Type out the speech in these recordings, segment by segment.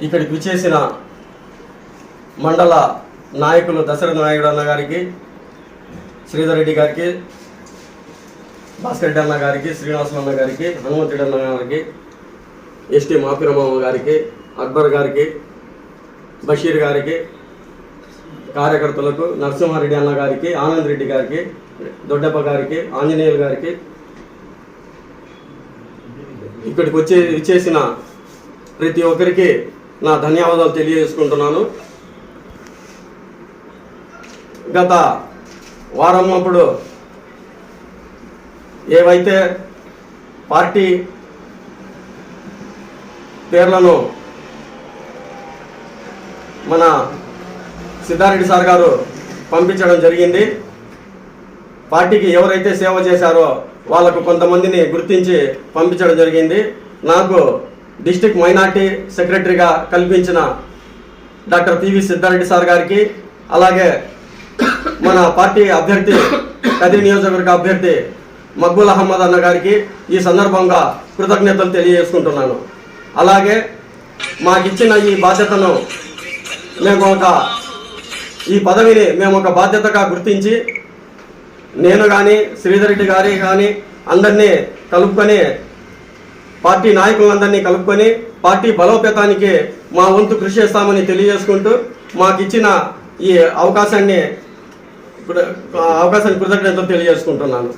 ఇక్కడికి విచ్చేసిన మండల నాయకులు దశరథ నాయుడు అన్న గారికి శ్రీధర్ రెడ్డి గారికి భాస్కర్ రెడ్డి అన్న గారికి శ్రీనివాసన్ అన్న గారికి హనుమంతుడి అన్న గారికి ఎస్టీ మాపిరమామ గారికి అక్బర్ గారికి బషీర్ గారికి కార్యకర్తలకు నరసింహారెడ్డి అన్న గారికి ఆనంద్ రెడ్డి గారికి దొడ్డప్ప గారికి ఆంజనేయులు గారికి ఇక్కడికి వచ్చే ఇచ్చేసిన ప్రతి ఒక్కరికి నా ధన్యవాదాలు తెలియజేసుకుంటున్నాను. గత వారం అప్పుడు ఏవైతే పార్టీ పేర్లను మన సిద్ధారెడ్డి సార్ గారు పంపించడం జరిగింది. పార్టీకి ఎవరైతే సేవ చేశారో వాళ్ళకు కొంతమందిని గుర్తించి పంపించడం జరిగింది. నాకు డిస్టిక్ మైనార్టీ సెక్రటరీగా కల్పించిన డాక్టర్ పివి సిద్ధారెడ్డి సార్ గారికి అలాగే మన పార్టీ అభ్యర్థి కది నియోజకవర్గ అభ్యర్థి మక్బుల్ అహ్మద్ అన్న గారికి ఈ సందర్భంగా కృతజ్ఞతలు తెలియజేసుకుంటున్నాను. అలాగే మాకిచ్చిన ఈ బాధ్యతను మేము ఒక ఈ పదవిని మేము ఒక బాధ్యతగా గుర్తించి నేను కానీ శ్రీధరెడ్డి గారి కానీ అందరినీ కలుపుకొని పార్టీ నాయకులందరినీ కలుపుకొని పార్టీ బలోపేతానికి మా వంతు కృషి చేస్తామని తెలియజేసుకుంటూ మాకు ఇచ్చిన ఈ అవకాశాన్ని అవకాశాన్ని కృతజ్ఞతలు తెలియజేసుకుంటున్నాను.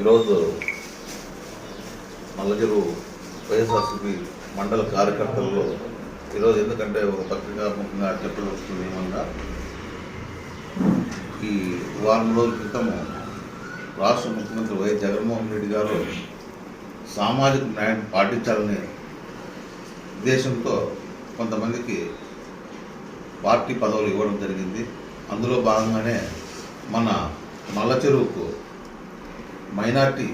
ఈరోజు మల్లగిరు వైఎస్ఆర్సీపీ మండల కార్యకర్తల్లో ఈరోజు ఎందుకంటే ఒక పత్రికాత్మకంగా చెప్పవలసింది ఏమన్నా ఈ వారం రోజుల క్రితం రాష్ట్ర ముఖ్యమంత్రి వైఎస్ జగన్మోహన్ రెడ్డి గారు సామాజిక న్యాయం పాటించాలనే ఉద్దేశంతో కొంతమందికి పార్టీ పదవులు ఇవ్వడం జరిగింది. అందులో భాగంగానే మన మల్ల చెరువుకు మైనార్టీ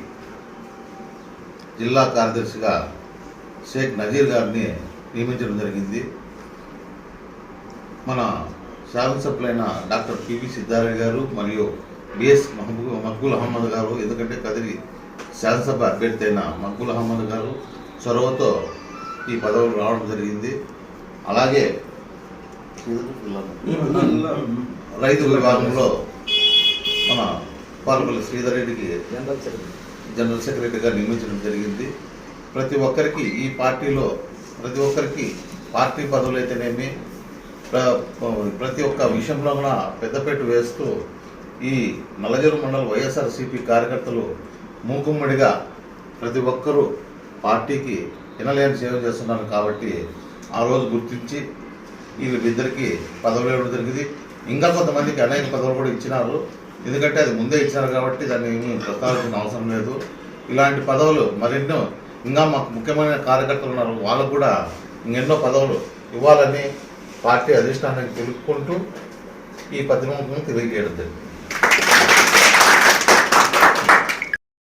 జిల్లా కార్యదర్శిగా షేక్ నజీర్ గారిని నియమించడం జరిగింది. మన శాసనసభ్యులైన డాక్టర్ పివి సిద్ధారెడ్డి గారు మరియు బిఎస్ మహబూ మక్బుల్ అహ్మద్ గారు ఎందుకంటే కదిరి శాసనసభ అభ్యర్థి అయిన మక్బుల్ అహ్మద్ గారు చొరవతో ఈ పదవులు రావడం జరిగింది. అలాగే రైతు విభాగంలో మన పాలపల్లి శ్రీధర్ రెడ్డికి జనరల్ సెక్రటరీగా నియమించడం జరిగింది. ప్రతి ఒక్కరికి ఈ పార్టీలో ప్రతి ఒక్కరికి పార్టీ పదవులు అయితేనేమి ప్ర- ప్రతి ఒక్క విషయంలో కూడా పెద్దపేట వేస్తూ ఈ నల్లజరు మండల వైఎస్ఆర్సీపీ కార్యకర్తలు మూకుమ్మడిగా ప్రతి ఒక్కరూ పార్టీకి వినలేని సేవ చేస్తున్నారు కాబట్టి ఆ రోజు గుర్తించి వీళ్ళిద్దరికి పదవులు ఇవ్వడం జరిగింది. ఇంకా కొంతమందికి అనేక పదవులు కూడా ఇచ్చినారు. ఎందుకంటే అది ముందే ఇచ్చినారు కాబట్టి దాన్ని ఏమీ ప్రస్తావించిన అవసరం లేదు. ఇలాంటి పదవులు మరెన్నో ఇంకా మాకు ముఖ్యమైన కార్యకర్తలు ఉన్నారు. వాళ్ళకు కూడా ఇంకెన్నో పదవులు ఇవ్వాలని పార్టీ అధిష్టానానికి తెలుపుకుంటూ ఈ పత్రికను తెలియజేయడం జరిగింది.